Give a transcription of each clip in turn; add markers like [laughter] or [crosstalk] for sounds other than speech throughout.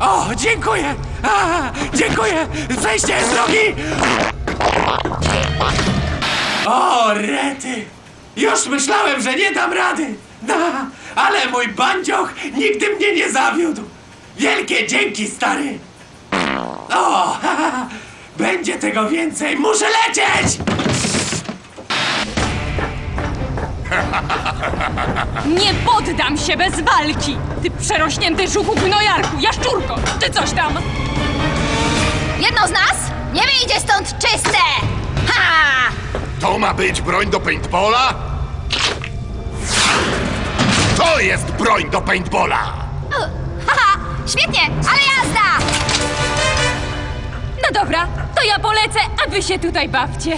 O, dziękuję! A, dziękuję! Zejście z drogi! O, rety! Już myślałem, że nie dam rady! No, ale mój bandzioch nigdy mnie nie zawiódł! Wielkie dzięki, stary! O, [laughs] będzie tego więcej! Muszę lecieć! Nie poddam się bez walki! Ty przerośnięty żuchu gnojarku, jaszczurko, czy coś tam! Jedno z nas nie wyjdzie stąd czyste! Ha! To ma być broń do paintballa? To jest broń do paintballa! Haha! Świetnie, ale jazda! No dobra, to ja polecę, a wy się tutaj bawcie.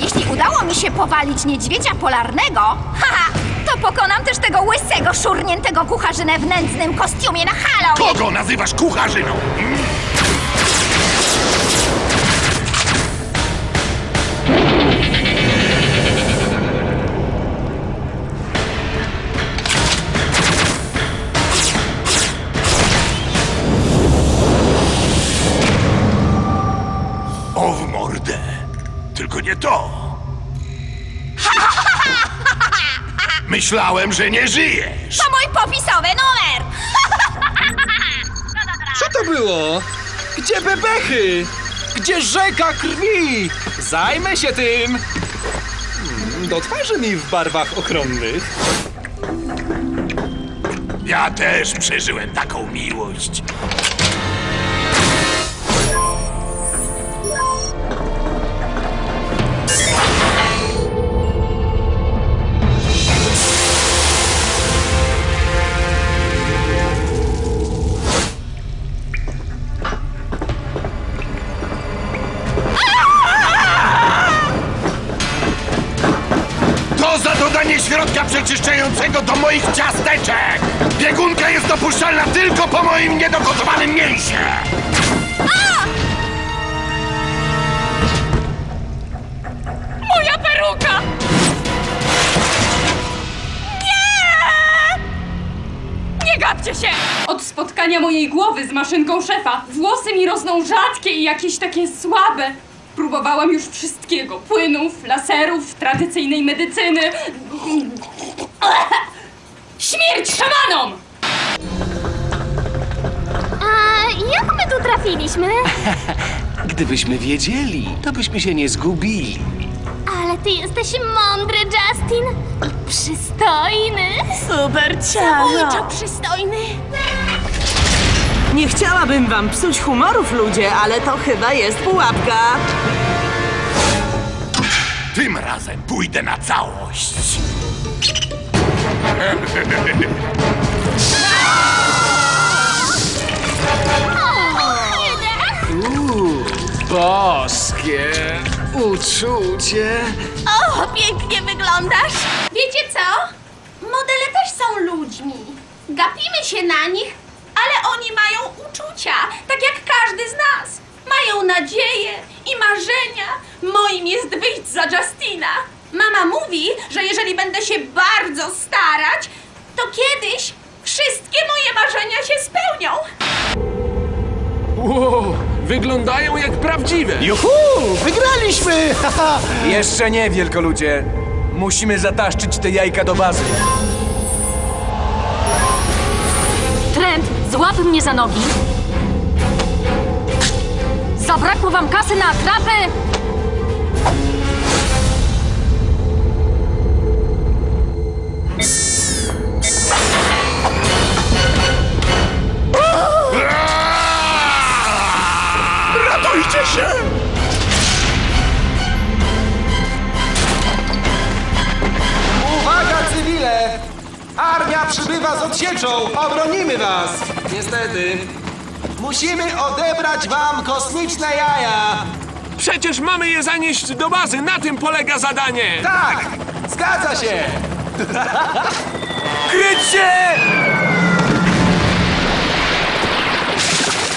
Jeśli udało mi się powalić niedźwiedzia polarnego, haha, to pokonam też tego łysego, szurniętego kucharzynę w nędznym kostiumie na Halloween! Kogo nazywasz kucharzyną? Hmm? Myślałem, że nie żyjesz! To mój popisowy numer! Co to było? Gdzie bebechy? Gdzie rzeka krwi? Zajmę się tym! Hmm, Do twarzy mi w barwach ochronnych. Ja też przeżyłem taką miłość. Za dodanie środka przeczyszczającego do moich ciasteczek! Biegunka jest dopuszczalna tylko po moim niedogotowanym mięsie! Moja peruka! Nie! Nie gapcie się! Od spotkania mojej głowy z maszynką szefa włosy mi rosną rzadkie i jakieś takie słabe. Próbowałam już wszystkiego. Płynów, laserów, tradycyjnej medycyny. Śmierć szamanom! A jak my tu trafiliśmy? [laughs] Gdybyśmy wiedzieli, to byśmy się nie zgubili. Ale ty jesteś mądry, Justin! I przystojny! Super ciao. Ojczo przystojny! Nie chciałabym wam psuć humorów, ludzie, ale to chyba jest pułapka. Tym razem pójdę na całość! Boskie uczucie. O, pięknie wyglądasz! Wiecie co? Modele też są ludźmi. Gapimy się na nich, ale oni mają uczucia, tak jak każdy z nas. Mają nadzieję i marzenia. Moim jest wyjść za Justina. Mama mówi, że jeżeli będę się bardzo starać, to kiedyś wszystkie moje marzenia się spełnią. Wow, wyglądają jak prawdziwe. Juhu! Wygraliśmy! [laughs] Jeszcze nie, wielkoludzie. Musimy zataszczyć te jajka do bazy. Złap mnie za nogi. Zabrakło wam kasy na atrapy? Ratujcie się! Przybywa z odsieczą! Obronimy was! Niestety. Musimy odebrać wam kosmiczne jaja! Przecież mamy je zanieść do bazy, na tym polega zadanie. Tak! Zgadza się! [laughs] Kryć się!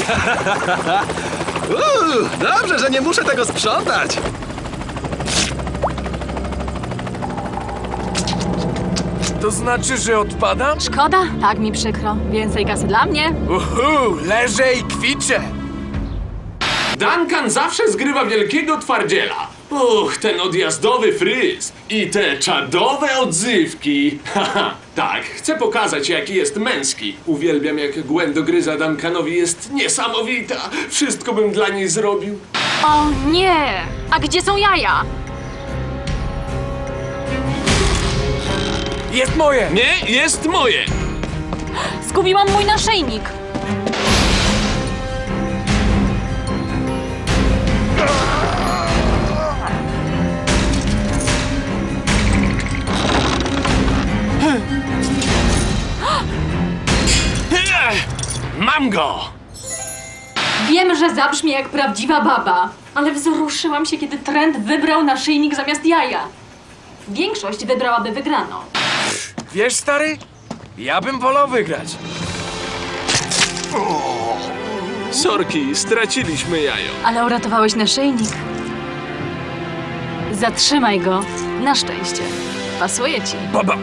[laughs] Uuu, dobrze, że nie muszę tego sprzątać! To znaczy, że odpadam? Szkoda, tak mi przykro. Więcej kasy dla mnie. Uhu, leżę i kwiczę. Duncan zawsze zgrywa wielkiego twardziela. Uch, ten odjazdowy fryz i te czadowe odzywki. [laughs] Haha, tak, chcę pokazać, jaki jest męski. Uwielbiam, jak Gwen dogryza Duncanowi, jest niesamowita. Wszystko bym dla niej zrobił. O nie! A gdzie są jaja? Jest moje! Nie, jest moje. Zgubiłam mój naszyjnik. Mam go! Wiem, że zabrzmi jak prawdziwa baba, ale wzruszyłam się, kiedy Trent wybrał naszyjnik zamiast jaja. Większość wybrałaby wygraną. Wiesz, stary? Ja bym wolał wygrać. Sorki, straciliśmy jajo. Ale uratowałeś naszyjnik. Zatrzymaj go. Na szczęście. Pasuje ci. Baba,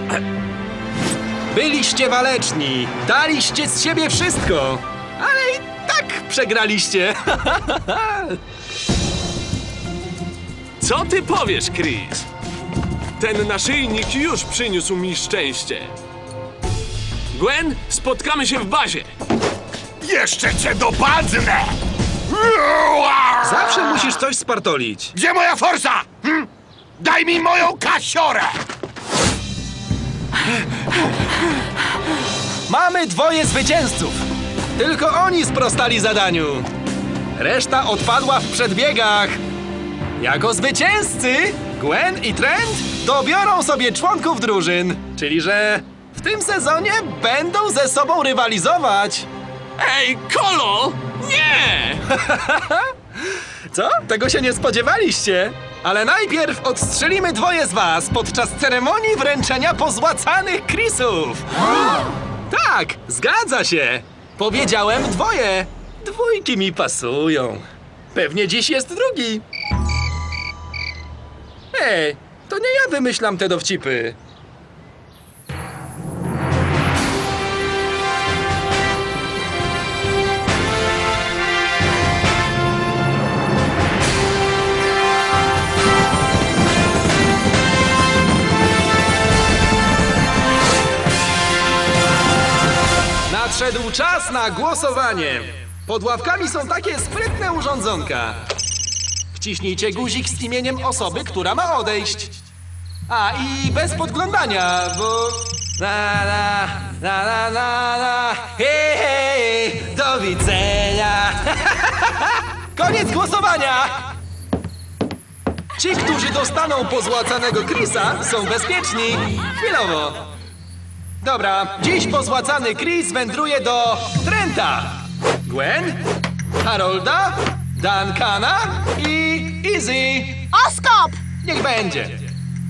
Byliście waleczni, daliście z siebie wszystko, ale i tak przegraliście. [laughs] Co ty powiesz, Chris? Ten naszyjnik już przyniósł mi szczęście. Gwen, spotkamy się w bazie. Jeszcze cię dopadnę! Zawsze musisz coś spartolić. Gdzie moja forsa? Hm? Daj mi moją kasiorę! Mamy dwoje zwycięzców. Tylko oni sprostali zadaniu. Reszta odpadła w przedbiegach. Jako zwycięzcy Gwen i Trent dobiorą sobie członków drużyn, czyli że w tym sezonie będą ze sobą rywalizować. Ej, Kolo! Nie! [laughs] Co? Tego się nie spodziewaliście? Ale najpierw odstrzelimy dwoje z was podczas ceremonii wręczenia pozłacanych Chrisów. [gasps] Tak, zgadza się. Powiedziałem dwoje. Dwójki mi pasują. Pewnie dziś jest drugi. To nie ja wymyślam te dowcipy. Nadszedł czas na głosowanie. Pod ławkami są takie sprytne urządzonka. Wciśnijcie guzik z imieniem osoby, która ma odejść. A i bez podglądania, bo. Na na na na na na hej, hej, do widzenia. [laughs] Koniec głosowania! Ci, którzy dostaną pozłacanego Chrisa, są bezpieczni. Chwilowo. Dobra, dziś pozłacany Chris wędruje do Trenta. Gwen, Harolda, Duncana i Izzy. Oskop! Niech będzie.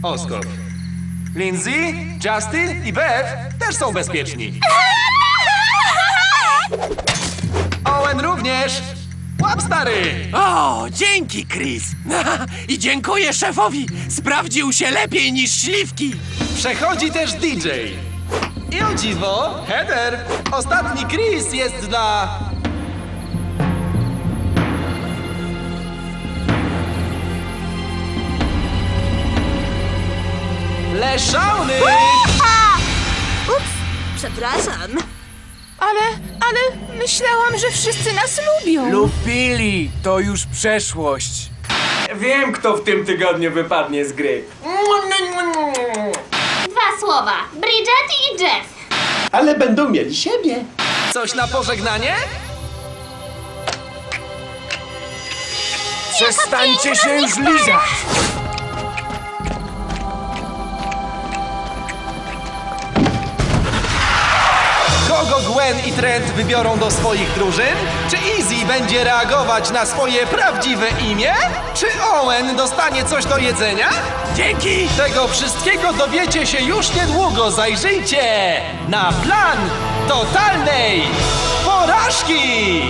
Oskop. Lindsay, Justin i Bev też są bezpieczni. Owen również. Łap stary! O, dzięki, Chris. [laughs] I dziękuję szefowi. Sprawdził się lepiej niż śliwki. Przechodzi też DJ. I o dziwo, Heather, ostatni Chris jest dla... Leszałny! Ups, przepraszam. Ale, ale myślałam, że wszyscy nas lubią. lubili, to już przeszłość. Wiem, kto w tym tygodniu wypadnie z gry. Dwa słowa. Bridget i Jeff. Ale będą mieli siebie. Coś na pożegnanie? Przestańcie się już lizać! Trent wybiorą do swoich drużyn? Czy Easy będzie reagować na swoje prawdziwe imię? Czy Owen dostanie coś do jedzenia? Dzięki! Tego wszystkiego dowiecie się już niedługo. Zajrzyjcie na plan totalnej porażki!